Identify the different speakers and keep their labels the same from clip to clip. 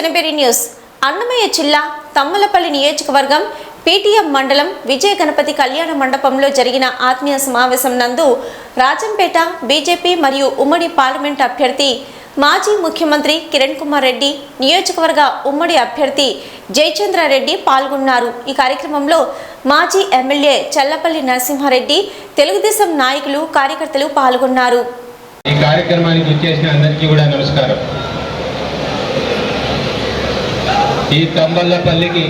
Speaker 1: చెనబెరి news. Annamayya జిల్లా తమ్మలపల్లి నియోజకవర్గం PTM మండలం విజయ గణపతి కళ్యాణ మండపంలో జరిగిన ఆత్మీయ సమావేశం నందు రాజంపేట బీజేపీ మరియు ఉమ్మడి పార్లమెంట్ అభ్యర్థి మాజీ ముఖ్యమంత్రి కిరణ్ కుమార్ రెడ్డి నియోజకవర్గ ఉమ్మడి అభ్యర్థి జయచంద్రారెడ్డి పాల్గొన్నారు. ఈ కార్యక్రమంలో మాజీ ఎమ్మెల్యే చల్లపల్లి నరసింహారెడ్డి తెలుగుదేశం నాయకులు కార్యకర్తలు పాల్గొన్నారు.
Speaker 2: ఈ కార్యక్రమానికి వచ్చేసిన అందరికీ కూడా నమస్కారం. ఈ తంబల్లపల్లికి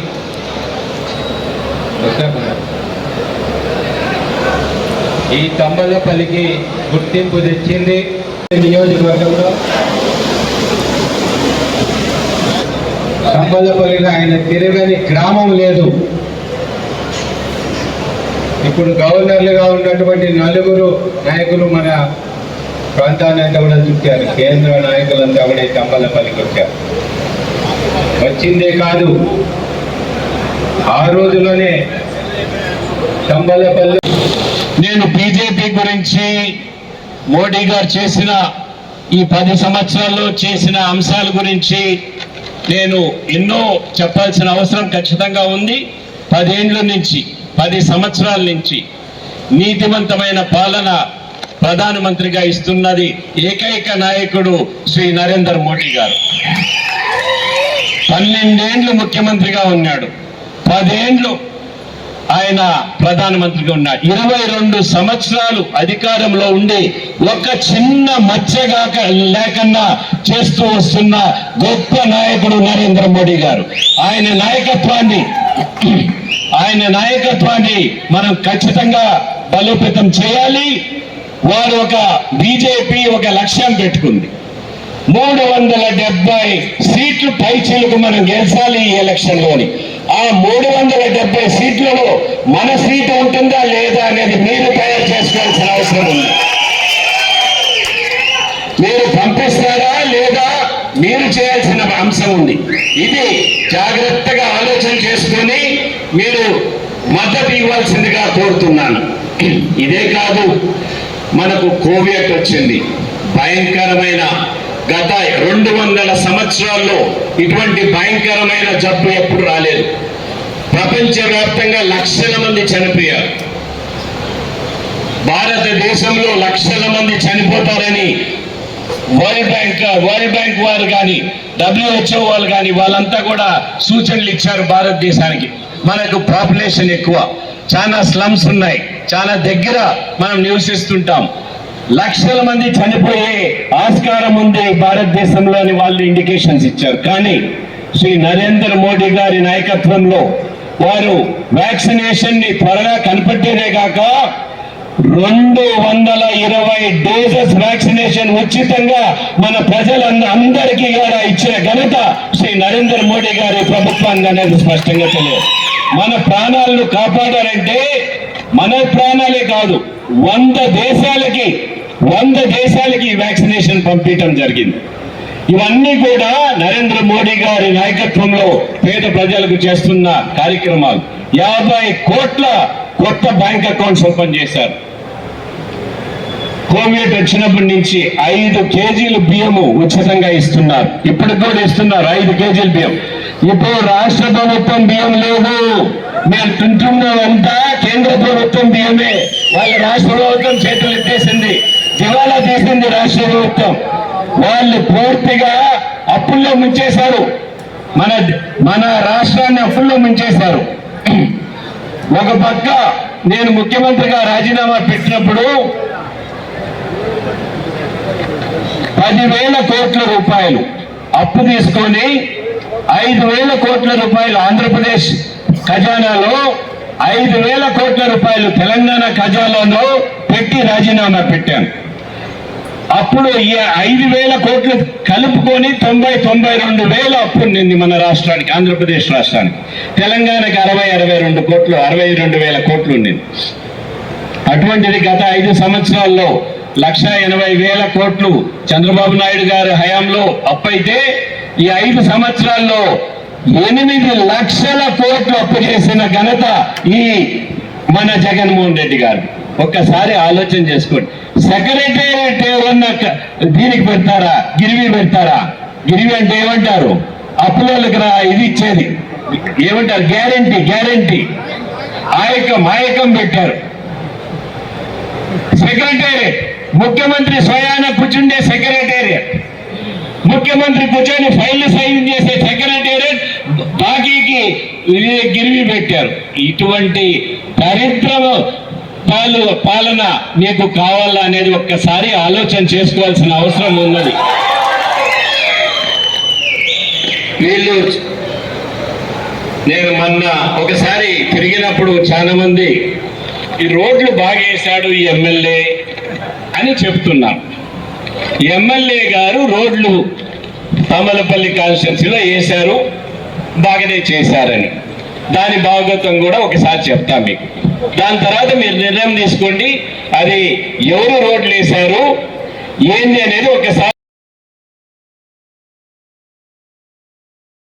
Speaker 2: ఈ తంబల్లపల్లికి గుర్తింపు తెచ్చింది నియోజకవర్గంలో. తంబల్లపల్లిలో ఆయన తిరగని గ్రామం లేదు. ఇప్పుడు గవర్నర్లుగా ఉన్నటువంటి నలుగురు నాయకులు మన ప్రాంతాన్ని అంతా కూడా చుట్టారు. కేంద్ర నాయకులంతా కూడా ఈ తంబలపల్లికి వచ్చారు. వచ్చిందే కాదు. ఆ రోజులోనే తంబలపల్లి
Speaker 3: నేను బీజేపీ గురించి మోడీ గారు చేసిన ఈ పది సంవత్సరాల్లో చేసిన అంశాల గురించి నేను ఎన్నో చెప్పాల్సిన అవసరం ఖచ్చితంగా ఉంది. పదేండ్ల నుంచి పది సంవత్సరాల నుంచి నీతివంతమైన పాలన ప్రధానమంత్రిగా ఇస్తున్నది ఏకైక నాయకుడు శ్రీ నరేంద్ర మోడీ గారు. పన్నెండేండ్లు ముఖ్యమంత్రిగా ఉన్నాడు. పదేండ్లు ఆయన ప్రధానమంత్రిగా ఉన్నాడు. ఇరవై రెండు సంవత్సరాలు అధికారంలో ఉండి ఒక చిన్న మచ్చగాక లేకన్నా చేస్తూ వస్తున్న గొప్ప నాయకుడు నరేంద్ర మోడీ గారు. ఆయన నాయకత్వాన్ని ఆయన నాయకత్వాన్ని మనం ఖచ్చితంగా బలోపేతం చేయాలి. వారు ఒక బీజేపీ ఒక లక్ష్యం పెట్టుకుంది. మూడు వందల డెబ్బై సీట్లు పైచీలకు మనం గెలిచాలి ఈ ఎలక్షన్లోని ఆ మూడు వందల డెబ్బై సీట్లలో మన సీటు ఉంటుందా లేదా అనేది మీరు తయారు చేసుకోవాల్సిన అవసరం ఉంది. మీరు పంపిస్తారా లేదా మీరు చేయాల్సిన అంశం ఉంది. ఇది జాగ్రత్తగా ఆలోచన చేసుకొని మీరు మద్దతు ఇవ్వాల్సిందిగా కోరుతున్నాను. ఇదే కాదు మనకు కోవిడ్ వచ్చింది. భయంకరమైన గత రెండు వందల సంవత్సరాల్లో ఇటువంటి భయంకరమైన జబ్బు ఎప్పుడు రాలేదు. ప్రపంచవ్యాప్తంగా లక్షల మంది చనిపోయారు. భారతదేశంలో లక్షల మంది చనిపోతారని వరల్డ్ బ్యాంక్ వరల్డ్ బ్యాంక్ వారు కానీ డబ్ల్యూహెచ్ఓ వాళ్ళు కానీ వాళ్ళంతా కూడా సూచనలు ఇచ్చారు భారతదేశానికి. మనకు పాపులేషన్ ఎక్కువ. చాలా స్లమ్స్ ఉన్నాయి. చాలా దగ్గర మనం నివసిస్తుంటాం. లక్షల మంది చనిపోయే ఆస్కారం ఉంది భారతదేశంలోని వాళ్ళు ఇండికేషన్స్ ఇచ్చారు. కానీ శ్రీ నరేంద్ర మోడీ గారి నాయకత్వంలో వారు వ్యాక్సినేషన్ని త్వరగా కనిపెట్టేదే కాక రెండు వందల ఇరవై డోసెస్ వ్యాక్సినేషన్ ఉచితంగా మన ప్రజలంద అందరికీ కూడా ఇచ్చిన ఘనత శ్రీ నరేంద్ర మోడీ గారి ప్రభుత్వానికి అనేది స్పష్టంగా తెలియదు. మన ప్రాణాలను కాపాడారంటే మన ప్రాణాలే కాదు వంద దేశాలకి వంద దేశాలకి వ్యాక్సినేషన్ పంపించడం జరిగింది. ఇవన్నీ కూడా నరేంద్ర మోడీ గారి నాయకత్వంలో పేద ప్రజలకు చేస్తున్న కార్యక్రమాలు. యాభై కోట్ల కొత్త బ్యాంక్ అకౌంట్స్ ఓపెన్ చేశారు. కోవిడ్ వచ్చినప్పటి నుంచి ఐదు కేజీలు బియ్యము ఉచితంగా ఇస్తున్నారు. ఇప్పటికి కూడా ఇస్తున్నారు ఐదు కేజీల బియ్యం. ఇప్పుడు రాష్ట్ర ప్రభుత్వం బియ్యం లేదు. మేము తింటున్నదంతా కేంద్ర ప్రభుత్వం బియ్యమే. వాళ్ళ రాష్ట్ర ప్రభుత్వం చేతులు ఎత్తేసింది. దివాలా తీసింది రాష్ట్ర ప్రభుత్వం. వాళ్ళు పూర్తిగా అప్పుల్లో ముంచేశారు. మన మన రాష్ట్రాన్ని అప్పుల్లో ముంచేశారు. ఒక పక్క నేను ముఖ్యమంత్రిగా రాజీనామా పెట్టినప్పుడు పదివేల కోట్ల రూపాయలు అప్పు తీసుకొని ఐదు వేల కోట్ల రూపాయలు ఆంధ్రప్రదేశ్ ఖజానాలో ఐదు వేల కోట్ల రూపాయలు తెలంగాణ ఖజానాలో పెట్టి రాజీనామా పెట్టాను అప్పుడు ఈ ఐదు వేల కోట్లు కలుపుకొని తొంభై తొంభై రెండు వేల అప్పు నింది మన రాష్ట్రానికి ఆంధ్రప్రదేశ్ రాష్ట్రానికి. తెలంగాణకి అరవై అరవై రెండు కోట్లు అరవై రెండు వేల కోట్లు ఉండింది అటువంటిది గత ఐదు సంవత్సరాల్లో లక్ష ఎనభై వేల కోట్లు చంద్రబాబు నాయుడు గారి హయాంలో అప్పైతే ఈ ఐదు సంవత్సరాల్లో ఎనిమిది లక్షల కోట్లు అప్పు చేసిన ఘనత ఈ మన జగన్మోహన్ రెడ్డి గారు. ఒక్కసారి ఆలోచన చేసుకోండి. సెక్రటేరియట్ ఏమన్నా దీనికి పెడతారా? గిరివి పెడతారా? గిరివి అంటే ఏమంటారు? అప్పులకు రా ఇది ఇచ్చేది. ఏమంటారు? Guarantee guarantee. ఆయకం ఆయకం పెట్టారు. సెక్రటేరియట్ ముఖ్యమంత్రి స్వయాన కూర్చుండే సెక్రటేరియట్. ముఖ్యమంత్రి కూర్చొని ఫైల్ సైన్ చేసే సెక్రటేరియట్ బాకీకి గిరివి పెట్టారు. ఇటువంటి దరిద్రమ పాలు పాలన మీకు కావాలా అనేది ఒక్కసారి ఆలోచన చేసుకోవాల్సిన అవసరం ఉన్నది. వీళ్ళు నేను మొన్న ఒకసారి తిరిగినప్పుడు చాలా మంది ఈ రోడ్లు బాగేశాడు ఈ ఎమ్మెల్యే అని చెప్తున్నాం ఎమ్మెల్యే గారు రోడ్లు తమలపల్లి కాన్స్టిట్యున్సీలో వేశారు బాగానే చేశారని. దాని భాగవతం కూడా ఒకసారి చెప్తాం మీకు. దాని తర్వాత మీరు నిర్ణయం తీసుకోండి అది ఎవరు రోడ్లు వేశారు ఏంది అనేది ఒకసారి